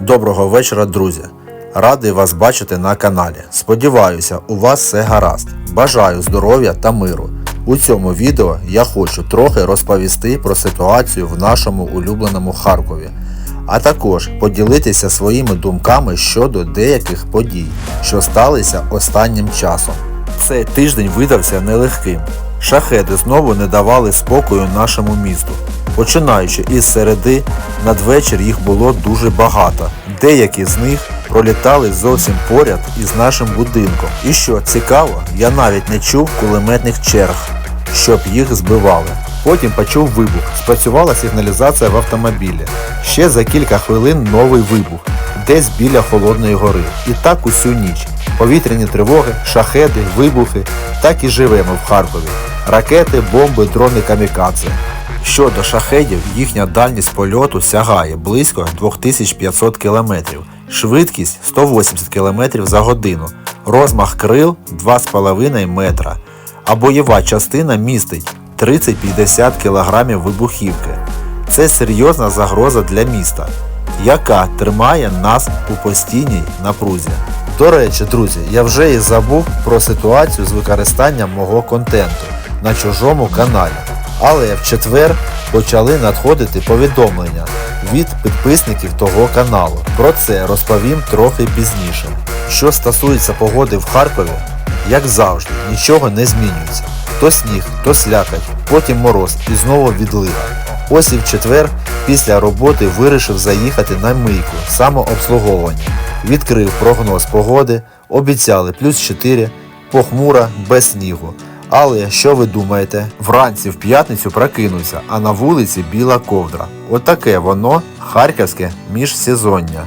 Доброго вечора, друзі! Радий вас бачити на каналі. Сподіваюся, у вас все гаразд. Бажаю здоров'я та миру. У цьому відео я хочу трохи розповісти про ситуацію в нашому улюбленому Харкові, а також поділитися своїми думками щодо деяких подій, що сталися останнім часом. Цей тиждень видався нелегким. Шахеди знову не давали спокою нашому місту. Починаючи із середи, надвечір їх було дуже багато. Деякі з них пролітали зовсім поряд із нашим будинком. І що цікаво, я навіть не чув кулеметних черг, щоб їх збивали. Потім почув вибух. Спрацювала сигналізація в автомобілі. Ще за кілька хвилин новий вибух, десь біля Холодної гори. І так усю ніч. Повітряні тривоги, шахеди, вибухи. Так і живемо в Харкові. Ракети, бомби, дрони камікадзе. Щодо шахедів, їхня дальність польоту сягає близько 2500 км, швидкість 180 км за годину, розмах крил 2,5 метра, а бойова частина містить 30-50 кг вибухівки. Це серйозна загроза для міста, яка тримає нас у постійній напрузі. До речі, друзі, я вже і забув про ситуацію з використанням мого контенту на чужому каналі. Але в четвер почали надходити повідомлення від підписників того каналу. Про це розповім трохи пізніше. Що стосується погоди в Харкові, як завжди, нічого не змінюється. То сніг, то слякоть, потім мороз і знову відлива. Ось і в четвер після роботи вирішив заїхати на мийку самообслуговування. Відкрив прогноз погоди, обіцяли плюс 4, похмура, без снігу. Але що ви думаєте? Вранці в п'ятницю прокинувся, а на вулиці біла ковдра. Отаке воно харківське міжсезоння.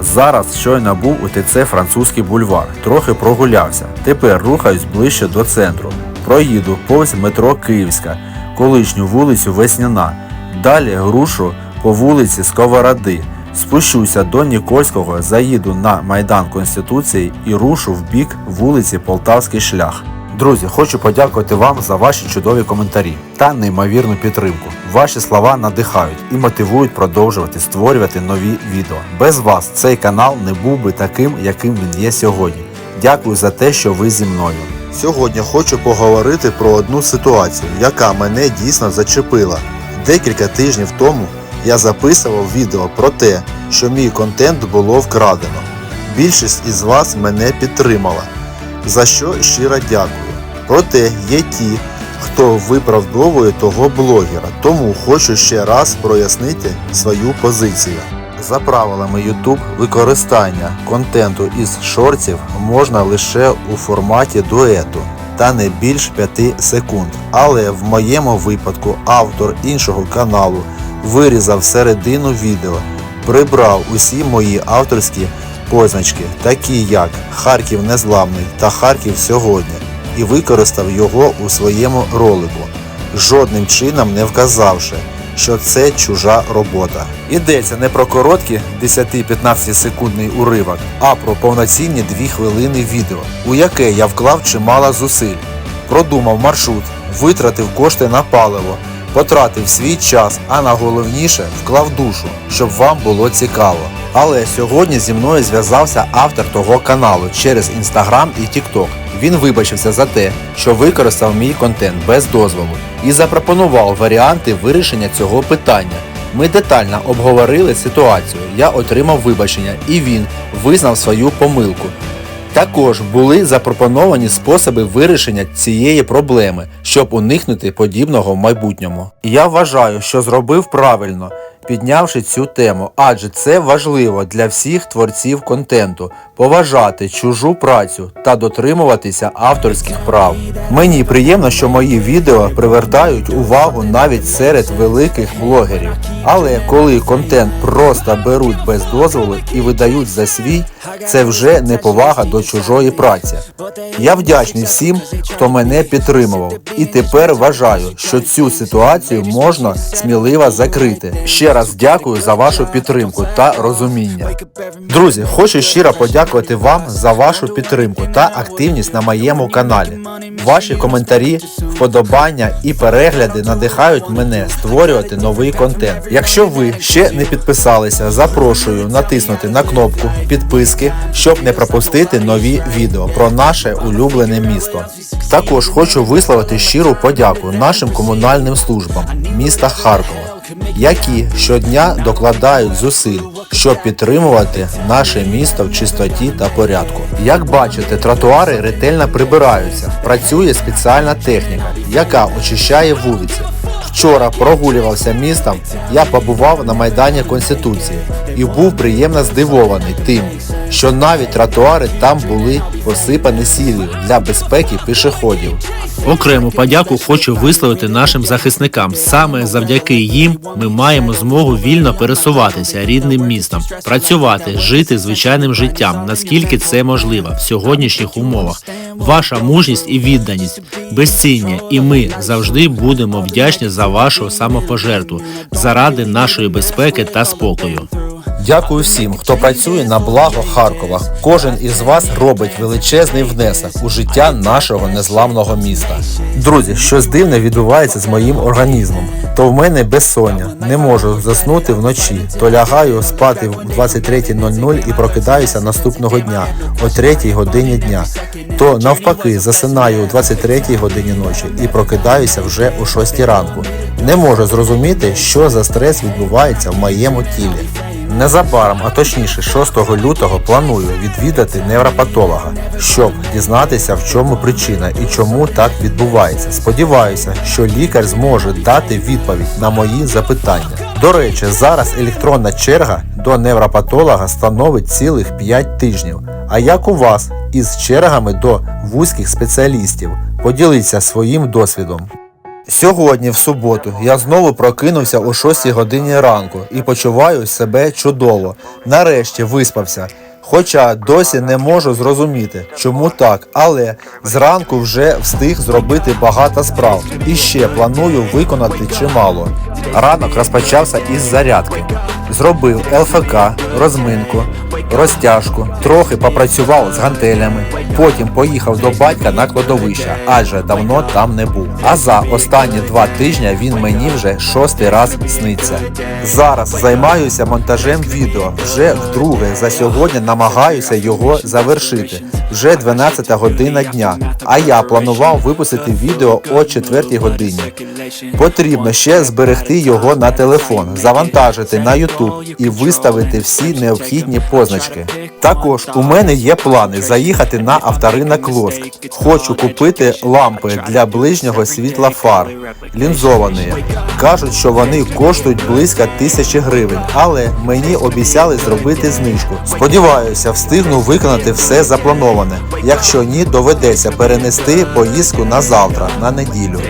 Зараз щойно був у ТЦ Французький бульвар, трохи прогулявся. Тепер рухаюсь ближче до центру. Проїду повз метро Київська, колишню вулицю Весняна. Далі рушу по вулиці Сковороди. Спущуся до Нікольського, заїду на Майдан Конституції і рушу в бік вулиці Полтавський шлях. Друзі, хочу подякувати вам за ваші чудові коментарі та неймовірну підтримку. Ваші слова надихають і мотивують продовжувати створювати нові відео. Без вас цей канал не був би таким, яким він є сьогодні. Дякую за те, що ви зі мною. Сьогодні хочу поговорити про одну ситуацію, яка мене дійсно зачепила. Декілька тижнів тому я записував відео про те, що мій контент було вкрадено. Більшість із вас мене підтримала, за що щиро дякую. Проте є ті, хто виправдовує того блогера, тому хочу ще раз прояснити свою позицію. За правилами YouTube використання контенту із шортів можна лише у форматі дуету та не більш 5 секунд. Але в моєму випадку автор іншого каналу вирізав середину відео, прибрав усі мої авторські позначки, такі як Харків Незламний та Харків сьогодні, і використав його у своєму ролику, жодним чином не вказавши, що це чужа робота. Йдеться не про короткі 10-15 секундний уривок, а про повноцінні 2 хвилини відео, у яке я вклав чимало зусиль, продумав маршрут, витратив кошти на паливо, потратив свій час, а найголовніше вклав душу, щоб вам було цікаво. Але сьогодні зі мною зв'язався автор того каналу через Instagram і TikTok. Він вибачився за те, що використав мій контент без дозволу і запропонував варіанти вирішення цього питання. Ми детально обговорили ситуацію, я отримав вибачення і він визнав свою помилку. Також були запропоновані способи вирішення цієї проблеми, щоб уникнути подібного в майбутньому. Я вважаю, що зробив правильно піднявши цю тему, адже це важливо для всіх творців контенту поважати чужу працю та дотримуватися авторських прав. Мені приємно, що мої відео привертають увагу навіть серед великих блогерів. Але коли контент просто беруть без дозволу і видають за свій, це вже неповага до чужої праці. Я вдячний всім, хто мене підтримував, і тепер вважаю, що цю ситуацію можна сміливо закрити. Ще раз дякую за вашу підтримку та розуміння. Друзі, хочу щиро подякувати вам за вашу підтримку та активність на моєму каналі. Ваші коментарі, вподобання і перегляди надихають мене створювати новий контент. Якщо ви ще не підписалися, запрошую натиснути на кнопку підписки, щоб не пропустити нові відео про наше улюблене місто. Також хочу висловити щиру подяку нашим комунальним службам міста Харкова, які щодня докладають зусиль, щоб підтримувати наше місто в чистоті та порядку. Як бачите, тротуари ретельно прибираються, працює спеціальна техніка, яка очищає вулиці. Вчора прогулювався містом, я побував на Майдані Конституції і був приємно здивований тим, що навіть тротуари там були посипані сіллю для безпеки пішоходів. Окрему подяку хочу висловити нашим захисникам. Саме завдяки їм ми маємо змогу вільно пересуватися рідним містом, працювати, жити звичайним життям, наскільки це можливо в сьогоднішніх умовах. Ваша мужність і відданість безціння, і ми завжди будемо вдячні за вашу самопожертву заради нашої безпеки та спокою. Дякую всім, хто працює на благо Харкова. Кожен із вас робить величезний внесок у життя нашого незламного міста. Друзі, щось дивне відбувається з моїм організмом. То в мене безсоння, не можу заснути вночі, то лягаю спати в 23.00 і прокидаюся наступного дня о 3 годині дня. То навпаки засинаю о 23 годині ночі і прокидаюся вже о 6 ранку. Не можу зрозуміти, що за стрес відбувається в моєму тілі. Незабаром, а точніше 6 лютого, планую відвідати невропатолога, щоб дізнатися, в чому причина і чому так відбувається. Сподіваюся, що лікар зможе дати відповідь на мої запитання. До речі, зараз електронна черга до невропатолога становить цілих 5 тижнів. А як у вас із чергами до вузьких спеціалістів? Поділіться своїм досвідом. Сьогодні, в суботу, я знову прокинувся о 6 годині ранку і почуваю себе чудово. Нарешті виспався. Хоча досі не можу зрозуміти, чому так, але зранку вже встиг зробити багато справ і ще планую виконати чимало. Ранок розпочався із зарядки. Зробив ЛФК, розминку, розтяжку, трохи попрацював з гантелями, потім поїхав до батька на кладовище, адже давно там не був. А за останні два тижні він мені вже шостий раз сниться. Зараз займаюся монтажем відео. Вже вдруге за сьогодні намагаюся його завершити. Вже 12 година дня. А я планував випустити відео о 4 годині. Потрібно ще зберегти його на телефон, завантажити на YouTube і виставити всі необхідні позначки. Також у мене є плани заїхати на авторинок Лоск. Хочу купити лампи для ближнього світла фар, лінзовані. Кажуть, що вони коштують близько тисячі гривень, але мені обіцяли зробити знижку. Сподіваюся, встигну виконати все заплановане. Якщо ні, доведеться перенести поїздку на завтра, на неділю.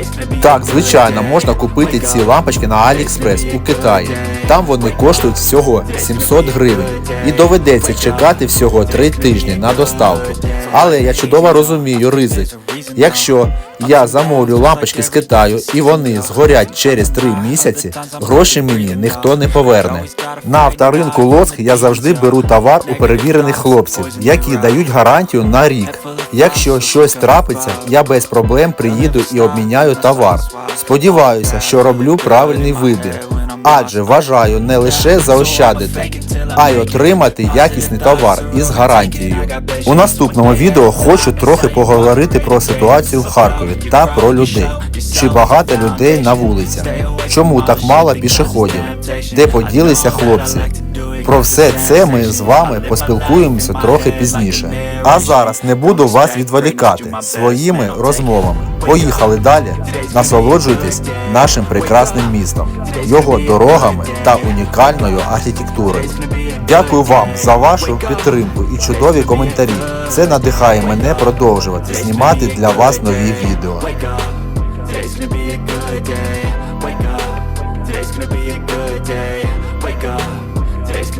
Так, звичайно, можна купити ці лампочки на AliExpress у Китаї. Там вони коштують всього 700 гривень і доведеться чекати всього 3 тижні на доставку. Але я чудово розумію ризик. Якщо я замовлю лампочки з Китаю і вони згорять через 3 місяці, гроші мені ніхто не поверне. На авторинку Лоск я завжди беру товар у перевірених хлопців, які дають гарантію на рік. Якщо щось трапиться, я без проблем приїду і обміняю товар. Сподіваюся, що роблю правильний вибір. Адже вважаю не лише заощадити, а й отримати якісний товар із гарантією. У наступному відео хочу трохи поговорити про ситуацію в Харкові та про людей. Чи багато людей на вулицях? Чому так мало пішоходів? Де поділися хлопці? Про все це ми з вами поспілкуємося трохи пізніше. А зараз не буду вас відволікати своїми розмовами. Поїхали далі. Насолоджуйтесь нашим прекрасним містом, його дорогами та унікальною архітектурою. Дякую вам за вашу підтримку і чудові коментарі. Це надихає мене продовжувати знімати для вас нові відео.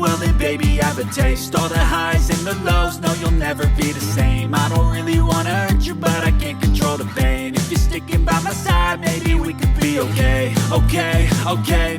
Well, then, baby, have a taste. All the highs and the lows, no, you'll never be the same. I don't really wanna hurt you, but I can't control the pain. If you're sticking by my side, maybe we could be okay. Okay, okay,